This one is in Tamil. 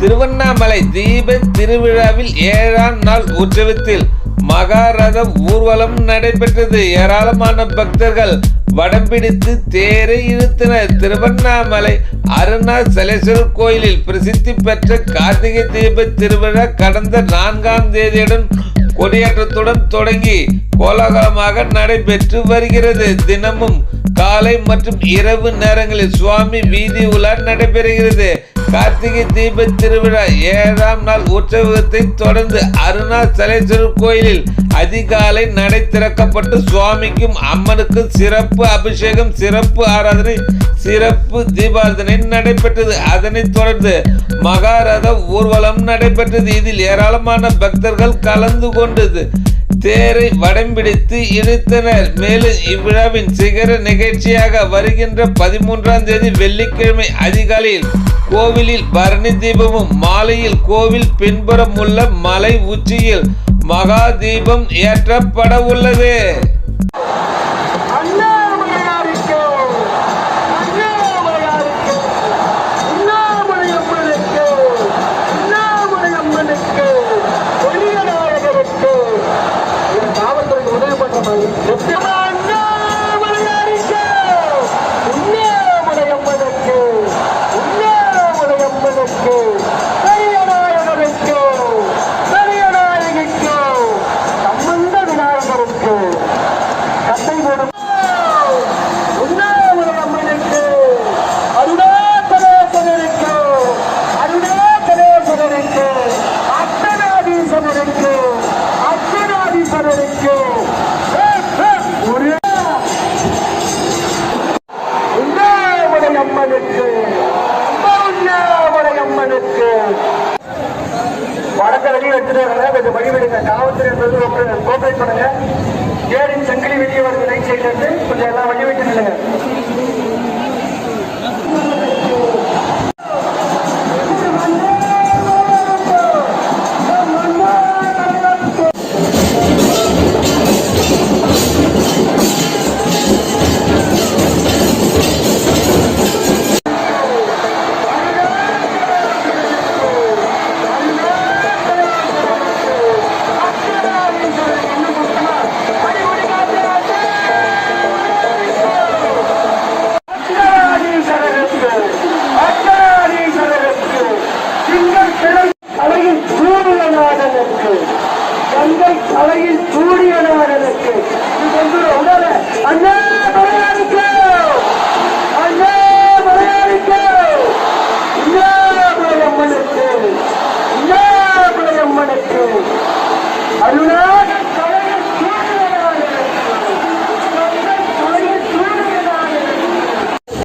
திருவண்ணாமலை தீப திருவிழாவில் ஏழாம் நாள் உற்சவத்தில் மகாரதம் ஊர்வலம் நடைபெற்றது. ஏராளமான பக்தர்கள் வடம் பிடித்து தேரை இழுத்தனர். திருவண்ணாமலை அருணாசலேஸ்வரர் கோயிலில் பிரசித்தி பெற்ற கார்த்திகை தீப திருவிழா கடந்த நான்காம் தேதியுடன் கொடியேற்றத்துடன் தொடங்கி கோலாகலமாக நடைபெற்று வருகிறது. தினமும் காலை மற்றும் இரவு நேரங்களில் சுவாமி வீதி உலா நடைபெறுகிறது. கார்த்திகை தீப திருவிழா ஏழாம் நாள் உற்சவத்தை தொடர்ந்து அருணாச்சலேஸ்வரர் கோயிலில் அதிகாலை நடை திறக்கப்பட்டு சுவாமிக்கும் அம்மனுக்கும் சிறப்பு அபிஷேகம் சிறப்பு ஆராதனை சிறப்பு தீபாராதனை நடைபெற்றது. அதனைத் தொடர்ந்து மகாரத ஊர்வலம் நடைபெற்றது. இதில் ஏராளமான பக்தர்கள் கலந்து கொண்டது. தேரை வடம்பிடித்து இழுத்தனர். மேலும் இவ்விழாவின் சிகர நிகழ்ச்சியாக வருகின்ற பதிமூன்றாம் தேதி வெள்ளிக்கிழமை அதிகாலையில் கோவிலில் பரணி தீபமும் மாலையில் கோவில் பின்புறம் உள்ள மலை உச்சியில் மகா தீபம் ஏற்றப்பட உள்ளது கோஆபரேட் பண்ணுங்க ஏரின் சங்கிலி வெளியே வருது ரைட் சைட்ல இருந்து. கொஞ்சம் எல்லாம் வழி விட்டு நில்லுங்க. கங்கை தலையில் சூரியநாதனுக்கு இது உடல அண்ணா மலையாளிக்கு அண்ணா மலையாளிக்கு அண்ணாமலையம்மனுக்கு அண்ணாமலையம்மனுக்கு அருணா